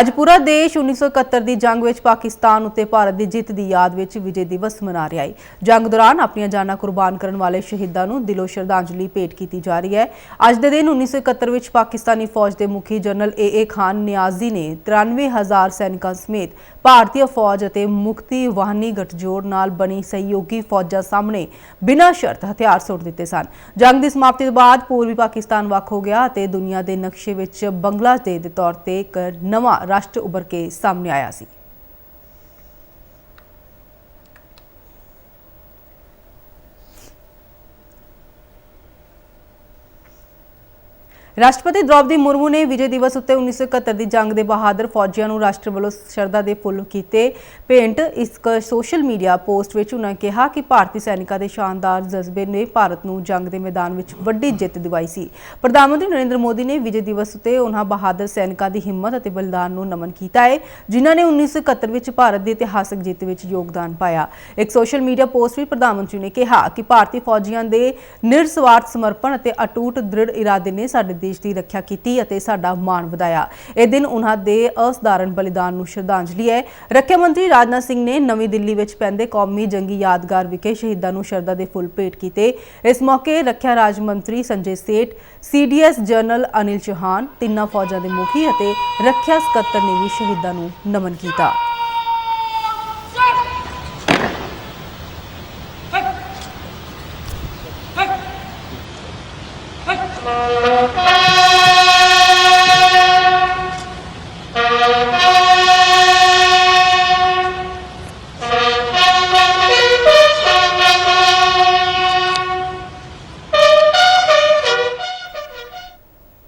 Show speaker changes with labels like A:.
A: ਅੱਜ ਪੂਰਾ ਦੇਸ਼ 1971 ਦੀ ਜੰਗ ਵਿੱਚ ਪਾਕਿਸਤਾਨ ਉੱਤੇ ਭਾਰਤ ਦੀ ਜਿੱਤ ਦੀ ਯਾਦ ਵਿੱਚ ਵਿਜੇ ਦਿਵਸ ਮਨਾ ਰਿਹਾ ਹੈ। ਜੰਗ ਦੌਰਾਨ ਆਪਣੀਆਂ ਜਾਨਾਂ ਕੁਰਬਾਨ ਕਰਨ ਵਾਲੇ ਸ਼ਹੀਦਾਂ ਨੂੰ ਦਿਲੋਂ ਸ਼ਰਧਾਂਜਲੀ ਭੇਟ ਕੀਤੀ ਜਾ ਰਹੀ ਹੈ। ਅੱਜ ਦੇ ਦਿਨ 1971 ਵਿੱਚ ਪਾਕਿਸਤਾਨੀ ਫੌਜ ਦੇ ਮੁਖੀ ਜਨਰਲ ਏ ਏ ਖਾਨ ਨਿਆਜ਼ੀ ਨੇ 93000 ਸੈਨਿਕਾਂ ਸਮੇਤ ਭਾਰਤੀ ਫੌਜ ਅਤੇ ਮੁਕਤੀ ਵਾਹਨੀ ਗਠਜੋੜ ਨਾਲ ਬਣੀ ਸਹਿਯੋਗੀ ਫੌਜਾਂ ਸਾਹਮਣੇ ਬਿਨਾਂ ਸ਼ਰਤ ਹਥਿਆਰ ਸੁੱਟ ਦਿੱਤੇ ਸਨ। ਜੰਗ ਦੀ ਸਮਾਪਤੀ ਤੋਂ ਬਾਅਦ ਪੂਰਬੀ ਪਾਕਿਸਤਾਨ ਵੱਖ ਹੋ ਗਿਆ ਅਤੇ ਦੁਨੀਆ ਦੇ ਨਕਸ਼ੇ ਵਿੱਚ ਬੰਗਲਾਦੇਸ਼ ਦੇ ਤੌਰ ਤੇ ਇੱਕ ਨਵਾਂ ਰਾਸ਼ਟਰ ਉੱਭਰ ਕੇ ਸਾਹਮਣੇ ਆਇਆ ਸੀ। ਰਾਸ਼ਟਰਪਤੀ ਦ੍ਰੋਪਦੀ ਮੁਰਮੂ ਨੇ ਵਿਜੇ ਦਿਵਸ ਉੱਤੇ 1971 ਦੀ ਜੰਗ ਦੇ ਬਹਾਦਰ ਫੌਜੀਆਂ ਨੂੰ ਰਾਸ਼ਟਰ ਵੱਲੋਂ ਸ਼ਰਧਾ ਦੇ ਫੁੱਲ ਕੀਤੇ ਭੇਂਟ। ਇਸ ਸੋਸ਼ਲ ਮੀਡੀਆ ਪੋਸਟ ਵਿੱਚ ਉਹਨਾਂ ਕਿਹਾ ਕਿ ਭਾਰਤੀ ਸੈਨਿਕਾਂ ਦੇ ਸ਼ਾਨਦਾਰ ਜਜ਼ਬੇ ਨੇ ਭਾਰਤ ਨੂੰ ਜੰਗ ਦੇ ਮੈਦਾਨ ਵਿੱਚ ਵੱਡੀ ਜਿੱਤ ਦਿਵਾਈ ਸੀ। ਪ੍ਰਧਾਨ ਮੰਤਰੀ ਨਰਿੰਦਰ ਮੋਦੀ ਨੇ ਵਿਜੇ ਦਿਵਸ ਉੱਤੇ ਉਹਨਾਂ ਬਹਾਦਰ ਸੈਨਿਕਾਂ ਦੀ ਹਿੰਮਤ ਅਤੇ ਬਲੀਦਾਨ ਨੂੰ ਨਮਨ ਕੀਤਾ ਹੈ ਜਿਨ੍ਹਾਂ ਨੇ 1971 ਵਿੱਚ ਭਾਰਤ ਦੀ ਇਤਿਹਾਸਕ ਜਿੱਤ ਵਿੱਚ ਯੋਗਦਾਨ ਪਾਇਆ। ਇੱਕ ਸੋਸ਼ਲ ਮੀਡੀਆ ਪੋਸਟ ਵਿੱਚ ਪ੍ਰਧਾਨ ਮੰਤਰੀ ਨੇ ਕਿਹਾ ਕਿ ਭਾਰਤੀ ਫੌਜੀਆਂ ਦੇ ਨਿਰਸਵਾਰਥ ਸਮਰਪਣ ਅਤੇ ਅਟੂਟ ਦ੍ਰਿੜ ਇਰਾਦੇ ਨੇ ਸਾਡੇ ਦੇਸ਼ ਦੀ ਰੱਖਿਆ ਕੀਤੀ ਅਤੇ ਸਾਡਾ ਮਾਣ ਵਧਾਇਆ। ਇਹ ਦਿਨ ਉਹਨਾਂ ਦੇ ਅਸਧਾਰਨ ਬਲੀਦਾਨ ਨੂੰ ਸ਼ਰਧਾਂਜਲੀ ਹੈ। ਰੱਖਿਆ ਮੰਤਰੀ ਰਾਜਨਾਥ ਸਿੰਘ ਨੇ ਨਵੀਂ ਦਿੱਲੀ ਵਿੱਚ ਪੈਂਦੇ ਕੌਮੀ ਜੰਗੀ ਯਾਦਗਾਰ ਵਿਖੇ ਸ਼ਹੀਦਾਂ ਨੂੰ ਸ਼ਰਧਾ ਦੇ ਫੁੱਲ ਭੇਟ ਕੀਤੇ। ਇਸ ਮੌਕੇ ਰੱਖਿਆ ਰਾਜ ਮੰਤਰੀ ਸੰਜੇ ਸੇਠ, ਸੀਡੀਐਸ ਜਨਰਲ ਅਨਿਲ ਚੋਹਾਨ, ਤਿੰਨਾਂ ਫੌਜਾਂ ਦੇ ਮੁਖੀ ਅਤੇ ਰੱਖਿਆ ਸਕੱਤਰ ਨੇ ਵੀ ਸ਼ਹੀਦਾਂ ਨੂੰ ਨਮਨ ਕੀਤਾ। Thank.